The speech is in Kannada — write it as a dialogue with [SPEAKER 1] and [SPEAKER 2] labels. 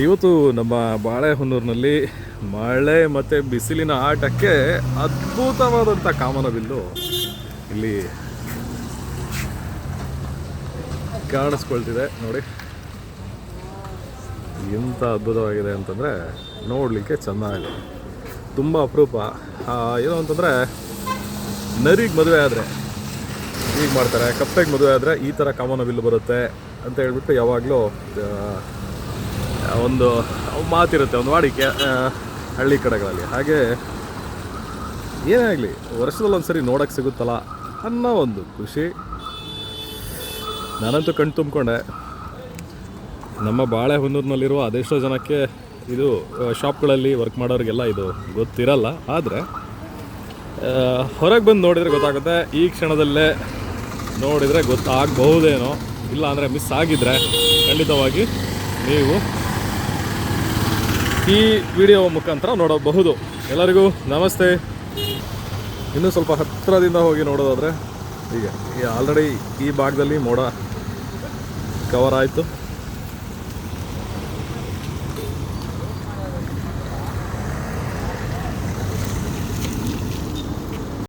[SPEAKER 1] ಇವತ್ತು ನಮ್ಮ ಬಾಳೆಹೊನ್ನೂರಿನಲ್ಲಿ ಮಳೆ ಮತ್ತು ಬಿಸಿಲಿನ ಆಟಕ್ಕೆ ಅದ್ಭುತವಾದಂಥ ಕಾಮನಬಿಲ್ಲು ಇಲ್ಲಿ ಕಾಣಿಸ್ಕೊಳ್ತಿದೆ ನೋಡಿ. ಎಂಥ ಅದ್ಭುತವಾಗಿದೆ ಅಂತಂದರೆ ನೋಡಲಿಕ್ಕೆ ಚೆನ್ನಾಗಿದೆ. ತುಂಬ ಅಪರೂಪ. ಏನು ಅಂತಂದರೆ ನರಿಗೆ ಮದುವೆ ಆದರೆ ಈಗ ಮಾಡ್ತಾರೆ. ಕಪ್ಪೆಗೆ ಮದುವೆ ಆದರೆ ಈ ಥರ ಕಾಮನಬಿಲ್ಲು ಬರುತ್ತೆ ಅಂತ ಹೇಳ್ಬಿಟ್ಟು ಯಾವಾಗಲೂ ಒಂದು ಮಾತಿರುತ್ತೆ, ಒಂದು ವಾಡಿಕೆ ಹಳ್ಳಿ ಕಡೆಗಳಲ್ಲಿ. ಹಾಗೆ ಏನೇ ಆಗಲಿ ವರ್ಷದಲ್ಲಿ ಒಂದು ಸರಿ ನೋಡೋಕ್ಕೆ ಸಿಗುತ್ತಲ್ಲ ಅನ್ನೋ ಒಂದು ಖುಷಿ. ನಾನಂತೂ ಕಣ್ ತುಂಬಿಕೊಂಡೆ. ನಮ್ಮ ಬಾಳೆಹೊನ್ನೂರಿನಲ್ಲಿರುವ ಅದೆಷ್ಟೋ ಜನಕ್ಕೆ ಇದು ಶಾಪ್ಗಳಲ್ಲಿ ವರ್ಕ್ ಮಾಡೋರಿಗೆಲ್ಲ ಇದು ಗೊತ್ತಿರಲ್ಲ, ಆದರೆ ಹೊರಗೆ ಬಂದು ನೋಡಿದರೆ ಗೊತ್ತಾಗುತ್ತೆ, ಈ ಕ್ಷಣದಲ್ಲೇ ನೋಡಿದರೆ ಗೊತ್ತಾಗಬಹುದೇನೋ, ಇಲ್ಲ ಅಂದರೆ ಮಿಸ್ ಆಗಿದ್ದರೆ ಖಂಡಿತವಾಗಿ ನೀವು ಈ ವಿಡಿಯೋ ಮುಖಾಂತರ ನೋಡಬಹುದು. ಎಲ್ಲರಿಗೂ ನಮಸ್ತೆ. ಇನ್ನೂ ಸ್ವಲ್ಪ ಹತ್ತಿರದಿಂದ ಹೋಗಿ ನೋಡೋದಾದರೆ, ಈಗ ಆಲ್ರೆಡಿ ಈ ಭಾಗದಲ್ಲಿ ಮೋಡ ಕವರ್ ಆಯಿತು.